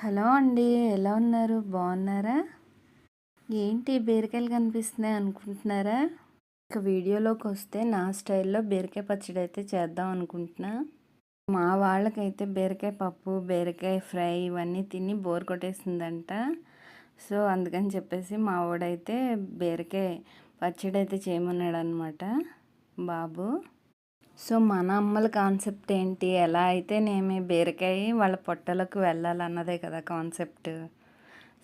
Hello అండి ఎలా ఉన్నారు? బాగున్నారా? ఏంటి బీరకాయలు కనిపిస్తున్నాయి అనుకుంటున్నారా? ఇక వీడియోలోకి వస్తే నా స్టైల్లో బీరకాయ పచ్చడి అయితే చేద్దాం అనుకుంటున్నా. మా వాళ్ళకైతే బీరకాయ పప్పు బీరకాయ ఫ్రై ఇవన్నీ తిని బోర్ కొట్టేసిందంట. సో అందుకని చెప్పేసి మా వాడైతే బీరకాయ పచ్చడి అయితే చేయమన్నాడు అనమాట బాబు సో మన అమ్మల కాన్సెప్ట్ ఏంటి? ఎలా అయితే నేమి బీరకాయ వాళ్ళ పొట్టలకు వెళ్ళాలన్నదే కదా కాన్సెప్ట్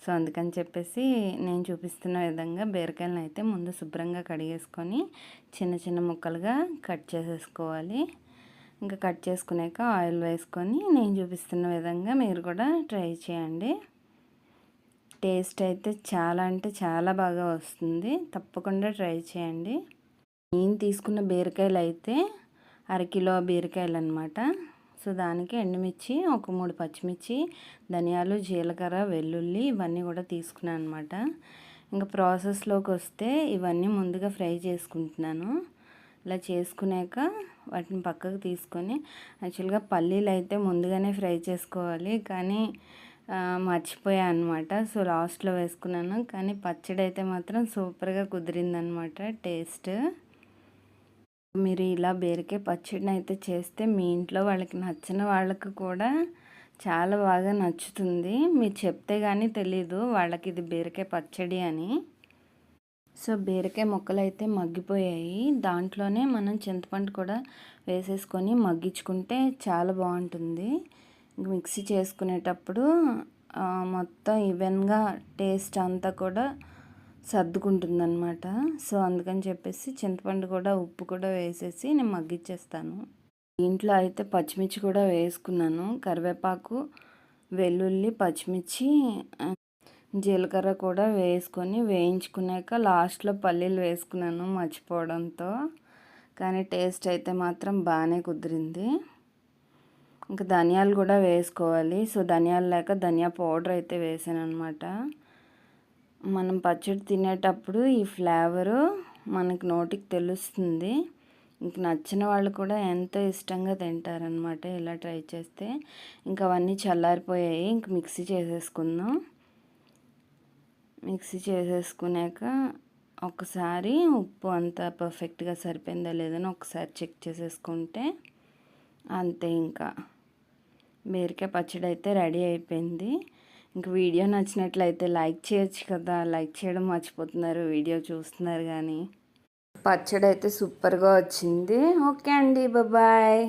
సో అందుకని చెప్పేసి నేను చూపిస్తున్న విధంగా బీరకాయలను అయితే ముందు శుభ్రంగా కడిగేసుకొని చిన్న చిన్న ముక్కలుగా కట్ చేసేసుకోవాలి. ఇంకా కట్ చేసుకున్నాక ఆయిల్ వేసుకొని నేను చూపిస్తున్న విధంగా మీరు కూడా ట్రై చేయండి. టేస్ట్ అయితే చాలా అంటే చాలా బాగా వస్తుంది. తప్పకుండా ట్రై చేయండి. నేను తీసుకున్న బీరకాయలు అయితే అరకిలో బీరకాయలు అనమాట సో దానికి ఎండుమిర్చి ఒక మూడు పచ్చిమిర్చి ధనియాలు జీలకర్ర వెల్లుల్లి ఇవన్నీ కూడా తీసుకున్నాను అనమాట ఇంకా ప్రాసెస్లోకి వస్తే ఇవన్నీ ముందుగా ఫ్రై చేసుకుంటున్నాను. ఇలా చేసుకున్నాక వాటిని పక్కకు తీసుకొని యాక్చువల్గా పల్లీలు అయితే ముందుగానే ఫ్రై చేసుకోవాలి. కానీ మర్చిపోయా అనమాట సో లాస్ట్లో వేసుకున్నాను. కానీ పచ్చడి అయితే మాత్రం సూపర్గా కుదిరిందనమాట టేస్ట్. మీరు ఇలా బీరకాయ పచ్చడిని అయితే చేస్తే మీ ఇంట్లో వాళ్ళకి నచ్చిన వాళ్ళకి కూడా చాలా బాగా నచ్చుతుంది. మీరు చెప్తే కానీ తెలీదు వాళ్ళకి ఇది బీరకాయ పచ్చడి అని. సో బీరకాయ ముక్కలు అయితే మగ్గిపోయాయి. దాంట్లోనే మనం చింతపండు కూడా వేసేసుకొని మగ్గించుకుంటే చాలా బాగుంటుంది. మిక్సీ చేసుకునేటప్పుడు మొత్తం ఈవెన్గా టేస్ట్ అంతా కూడా సర్దుకుంటుందన్నమాట. సో అందుకని చెప్పేసి చింతపండు కూడా ఉప్పు కూడా వేసేసి నేను మగ్గిచ్చేస్తాను. ఇంట్లో అయితే పచ్చిమిర్చి కూడా వేసుకున్నాను. కరివేపాకు వెల్లుల్లి పచ్చిమిర్చి జీలకర్ర కూడా వేసుకొని వేయించుకున్నాక లాస్ట్లో పల్లీలు వేసుకున్నాను మర్చిపోవడంతో. కానీ టేస్ట్ అయితే మాత్రం బాగానే కుదిరింది. ఇంకా ధనియాలు కూడా వేసుకోవాలి. సో ధనియాలు లేక ధనియా పౌడర్ అయితే వేసాను అనమాట మనం పచ్చడి తినేటప్పుడు ఈ ఫ్లేవరు మనకి నోటికి తెలుస్తుంది. ఇంక నచ్చిన వాళ్ళు కూడా ఎంతో ఇష్టంగా తింటారనమాట ఇలా ట్రై చేస్తే. ఇంకా అవన్నీ చల్లారిపోయాయి. ఇంక మిక్సీ చేసేసుకుందాం. మిక్సీ చేసేసుకున్నాక ఒకసారి ఉప్పు అంతా పర్ఫెక్ట్గా సరిపోయిందా లేదని ఒకసారి చెక్ చేసేసుకుంటే అంతే ఇంకా. బీరకాయ పచ్చడి అయితే రెడీ అయిపోయింది. ఇంక వీడియో నచ్చినట్లయితే లైక్ చేయొచ్చు కదా. లైక్ చేయడం మర్చిపోతున్నారు. వీడియో చూస్తున్నారు కానీ. పచ్చడి అయితే సూపర్గా వచ్చింది. ఓకే అండి. బాయ్.